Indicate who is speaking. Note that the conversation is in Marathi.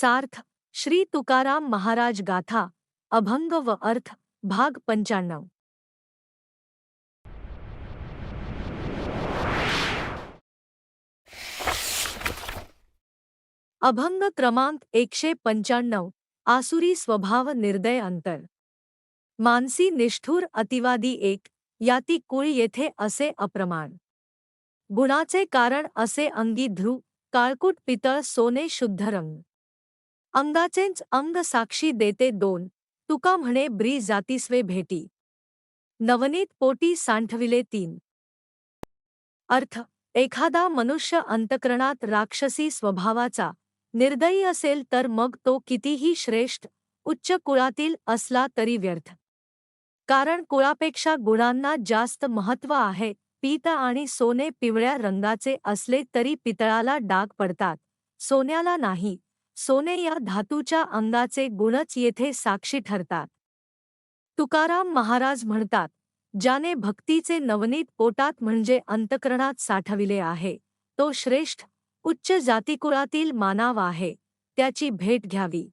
Speaker 1: सार्थ, श्री तुकाराम महाराज गाथा, अभंग व अर्थ, भाग पंच्याण्णव अभंग क्रमांक एकशे पंच्याण्णव आसुरी स्वभाव निर्दय अंतर. मानसी निष्ठुर अतिवादी एक, याती कुळ येथे असे अप्रमाण. गुणाचे कारण असे अंगी ध्रु काळकुट पितळ सोने शुद्ध रंग. अंगाचेच अंग साक्षी देते दोन. तुका म्हणे ब्री जातीस्वे भेटी. नवनीत पोटी सांठविले तीन. अर्थ एखादा मनुष्य अंतकरणात राक्षसी स्वभावाचा निर्दयी असेल तर मग तो कितीही श्रेष्ठ उच्च कुळातील असला तरी व्यर्थ. कारण कुळापेक्षा गुणांना जास्त महत्त्व आहे पीत आणि सोने पिवळ्या रंगाचे असले तरी पितळाला डाग पडतात सोन्याला नाही. सोने या धातूच्या अंगाचे गुणच येथे साक्षी ठरतात. तुकाराम महाराज म्हणतात ज्याने भक्तीचे नवनीत पोटात म्हणजे अंतकरणात साठविले आहे तो श्रेष्ठ उच्च जातीकुळातील मानाव आहे त्याची भेट घ्यावी.